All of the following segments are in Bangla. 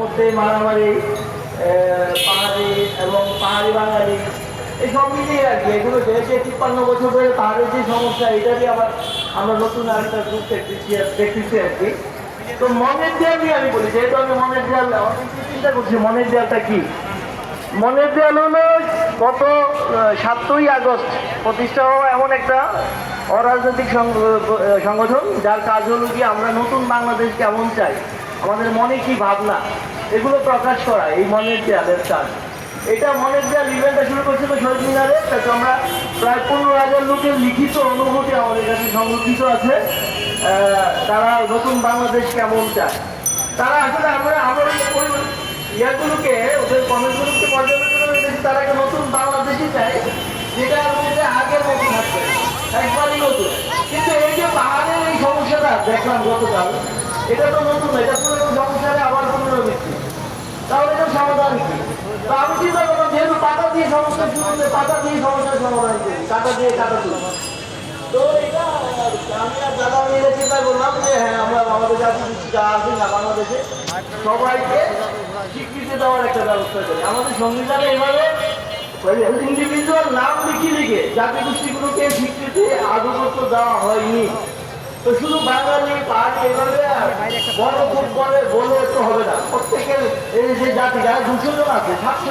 মধ্যে মারামারি পাহাড়ি এবং পাহাড়ি বাঙালি মিলিয়ে আর কি। এগুলো তিপ্পান্ন বছর ধরে পাহাড়ের যে সমস্যা আবার আমরা নতুন আরেকটা গ্রুপ দেখতেছি দেখতেছি আর কি। তো মনের দেয়াল নিয়ে আমি বলি, যেহেতু আমি মনের দেয়াল অনেক চিন্তা করছি, মনের দেয়ালটা কি? মনের দেয়াল হলো গত সাতই আগস্ট প্রতিষ্ঠা হওয়া এমন একটা অরাজনৈতিক সংগঠন, যার কাজ হলো কি আমরা নতুন বাংলাদেশ কেমন চাই। আমাদের মনে কি ভাবনা? এগুলো প্রকাশ করা, এই মনের দেয়ালের কাজ এটা মনের দেয়াল ইভেন্টটা শুরু করছিল শহীদ মিনারে তাতে আমরা প্রায় পনেরো হাজার লোকের লিখিত অনুভূতি আমাদের কাছে সংরক্ষিত আছে। তারা নতুন বাংলাদেশ কেমন চায়? তারা আসলে আমরা আমার ইয়াগুলোকে, ওদের কমেন্টগুলোকে পর্যবেক্ষণ করে তারা একটা নতুন বাংলাদেশই চায়, যেটা মধ্যে আগের মতো থাকবে একবারই নতুন। কিন্তু এই যে পাহাড়ের এই সমস্যাটা দেখলাম গতকাল এটা তো নতুন এটা পুরো সমস্যাটা আবার পুনরাবৃত্তি তাহলে এটা সমাধান কি? আমি চিন্তা করলাম যেহেতু পাতা দিয়ে সমস্যা শুরু হলে পাতা দিয়ে সমস্যার সমাধান করি। কাটা দিয়ে কাটা তুলি তো এটা, আমি আর দাদা মিলে চিন্তা করলাম যে হ্যাঁ আমরা আমাদের জাতি যা আছে না, বাংলাদেশে সবাইকে স্বীকৃতি দেওয়ার একটা ব্যবস্থা করি। আমাদের সংবিধানে এভাবে ইন্ডিভিজুয়াল নাম লিখে লিখে জাতি গোষ্ঠীগুলোকে স্বীকৃতি আধিপত্য দেওয়া হয়নি। তো শুধু বাঙালি পাহাড় এভাবে বড় খুব করে বলে তো হবে না। প্রত্যেকের এই যে জাতি, যারা আছে সাতশো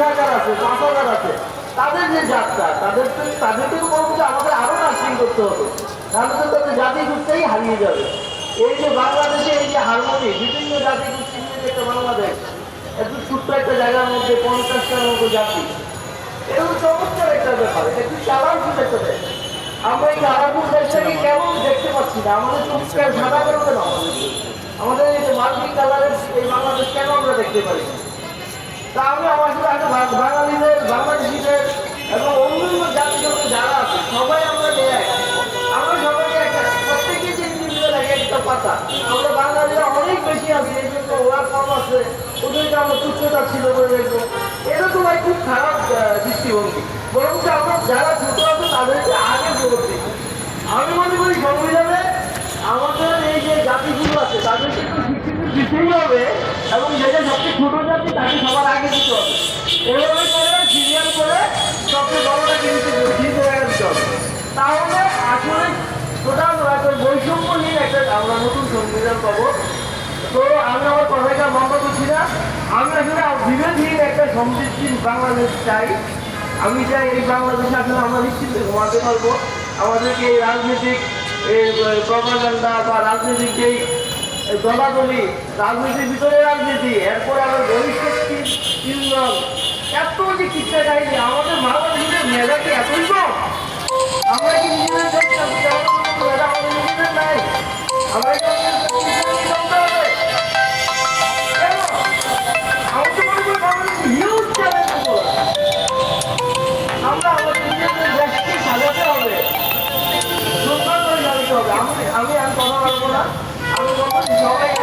হাজার আছে, পাঁচ আছে, তাদের যে যাত্রা, তাদের তো আমাদের আরও নার্সিং করতে হবে। তাদের জাতি গোষ্ঠী হারিয়ে যাবে। এই যে বাংলাদেশে এই যে হারমোনি, বিভিন্ন জাতি গোষ্ঠী একটা ছোট্ট একটা জায়গার মধ্যে পঞ্চাশটার মতো জাতি তো চমৎকার ব্যাপার, এটা খুব কালারফুল একটা দেশ আমরা এই কালারফুল দেশটাকে কেমন দেখতে পাচ্ছি না? আমাদের চমৎকার সাদা কেন কেন আমাদের এই যে মাল্টি কালারের এই বাংলাদেশ কেন আমরা দেখতে পারি তা আমি আমার সাথে বাঙালিদের, বাংলাদেশিদের এবং অন্যান্য জাতিগত যারা আছে, সবাই আমরা নিয়ে আমরা সবাইকে একটা প্রত্যেকে যে individual এক একটা পাতা। আমরা বাঙালিরা অনেক বেশি আছি, এই জন্য ওরা কম আছে ওদেরকে আমরা তুচ্ছতা ছিল করে দেখব। এটা তো ভাই খুব খারাপ দৃষ্টিভঙ্গি। বরঞ্চ আমরা যারা ছোট আছে, তাদেরকে আমি মনে করি সংবিধানে আমাদের এই যে জাতিগুলো আছে তাদেরকে একটু স্বীকৃতি দিতেই হবে এবং যেটা সবচেয়ে ছোট জাতি, তাকে সবার আগে দিতে হবে। এভাবে করে সিরিয়াল করে সবচেয়ে বড়টাকে দিতে দিতে দিতে হবে। তাহলে আসলে টোটাল একটা বৈষম্যহীন একটা আমরা নতুন সংবিধান পাবো। তো আমি আমার কথাটা বন্ধ করছি না আমি আসলে বিরোধীন একটা সমৃদ্ধির বাংলাদেশ চাই। আমি চাই এই বাংলাদেশে আসলে আমরা নিশ্চিত ঘুমাতে পারব। আমাদেরকে এই রাজনৈতিক, এই প্রপাগান্ডা বা রাজনৈতিক যেই দলাদলি রাজনীতির ভিতরে রাজনীতি, এরপরে আবার ভবিষ্যৎ তিনজন। এত যে কিচ্ছা কাহিনী আমাদের মা বাবা কি এতই কম। সুন্দর করে